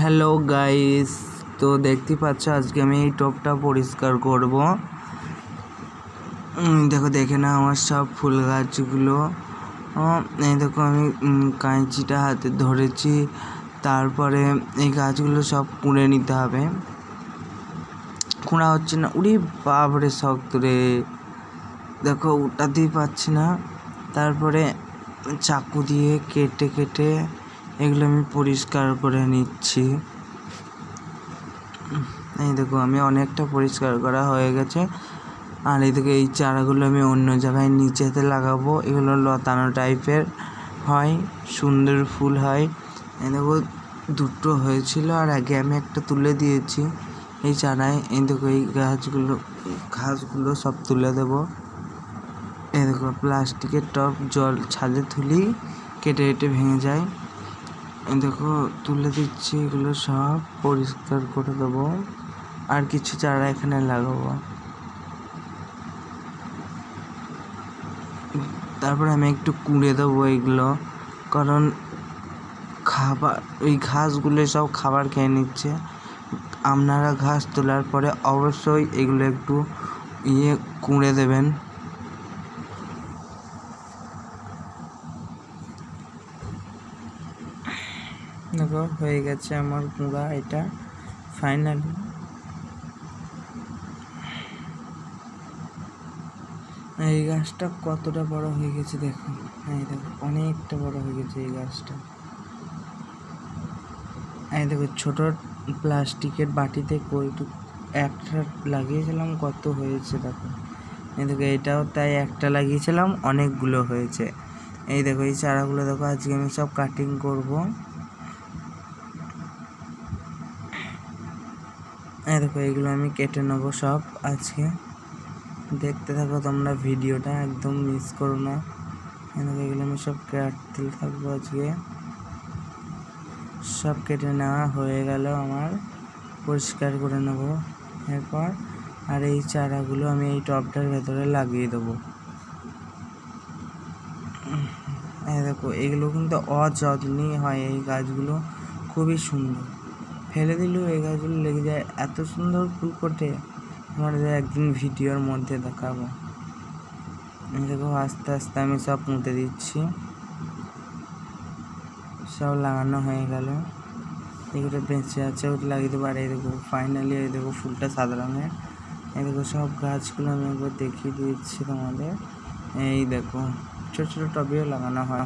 Hello guys, তো দেখতে পাচ্ছ আজকে আমি এই টপটা পরিষ্কার করব। দেখো, দেখে না আমার সব ফুল গাছগুলো। এই দেখো, আমি কাঁচিটা হাতে ধরেছি। তারপরে এই গাছগুলো সব কুড়ে নিতে হবে। কুড়া হচ্ছে না, উড়ি বাপরে শক্ত রে। দেখো, উঠাতেই পাচ্ছি না। তারপরে চাকু দিয়ে কেটে কেটে এগুলো আমি পরিষ্কার করে নিচ্ছি। এই দেখো, আমি অনেকটা পরিষ্কার করা হয়ে গেছে। আর এদিকে এই চারাগুলো আমি অন্য জায়গায় নিচেতে লাগাবো। এগুলো লতানো টাইপের হয়, সুন্দর ফুল হয়। এই দেখো, দুটো হয়েছিল আর আগে আমি একটা তুলে দিয়েছি এই চারায়। এই দেখো, এই গাছগুলো, ঘাসগুলো সব তুলে দেবো। এই দেখো, প্লাস্টিকের টব, জল ছাদে তুলি কেটে কেটে ভেঙে যায়। এই দেখো, তুলে দিচ্ছি এগুলো সব, পরিষ্কার করে দেবো। আর কিছু চারা এখানে লাগাবো। তারপর আমি একটু কুড়ে দেবো এগুলো, কারণ খাবার, ওই ঘাসগুলো সব খাবার খেয়ে নিচ্ছে। আপনারা ঘাস তোলার পরে অবশ্যই এগুলো একটু ইয়ে কুড়ে দেবেন। দেখো, হয়ে গেছে আমার কুড়া এটা ফাইনালি এই গাছটা কতটা বড় হয়ে গেছে দেখো। এই দেখো, অনেকটা বড় হয়ে গেছে এই গাছটা। এই দেখো, ছোট প্লাস্টিকের বাটিতে কইটু একটা লাগিয়েছিলাম, কত হয়েছে দেখো। এই দেখো, এটাও তাই একটা লাগিয়েছিলাম, অনেকগুলো হয়েছে। এই দেখো, এই চারাগুলো দেখো, আজকে আমি সব কাটিং করব। এই দেখো, এগুলো আমি কেটে নেব সব আজকে। দেখতে থাকো তোমরা ভিডিওটা, একদম মিস করো না। এগুলো আমি সব কাটতে থাকব আজকে। সব কেটে নেওয়া হয়ে গেল আমার। পরিষ্কার করে নেব এরপর। আর এই চারাগুলো আমি এই টবটার ভেতরে লাগিয়ে দেবো। দেখো, এগুলো কিন্তু অযত্নই হয়, এই গাছগুলো। খুবই সুন্দর। ফেলে দিলেও এই গাছগুলো লেগে যায়। এত সুন্দর ফুল ফোটে। তোমাদের একদিন ভিডিওর মধ্যে দেখাবো। দেখো, আস্তে আস্তে আমি সব পুঁতে দিচ্ছি। সব লাগানো হয়ে গেল। এগুলো বেঁচে আছে, ওটা লাগিয়ে আর এই দেখো ফাইনালি এই দেখো, ফুলটা সাদা রঙের এই দেখো, সব গাছগুলো আমি একবার দেখিয়ে দিচ্ছি তোমাদের। এই দেখো, ছোটো ছোটো টবেও লাগানো হয়।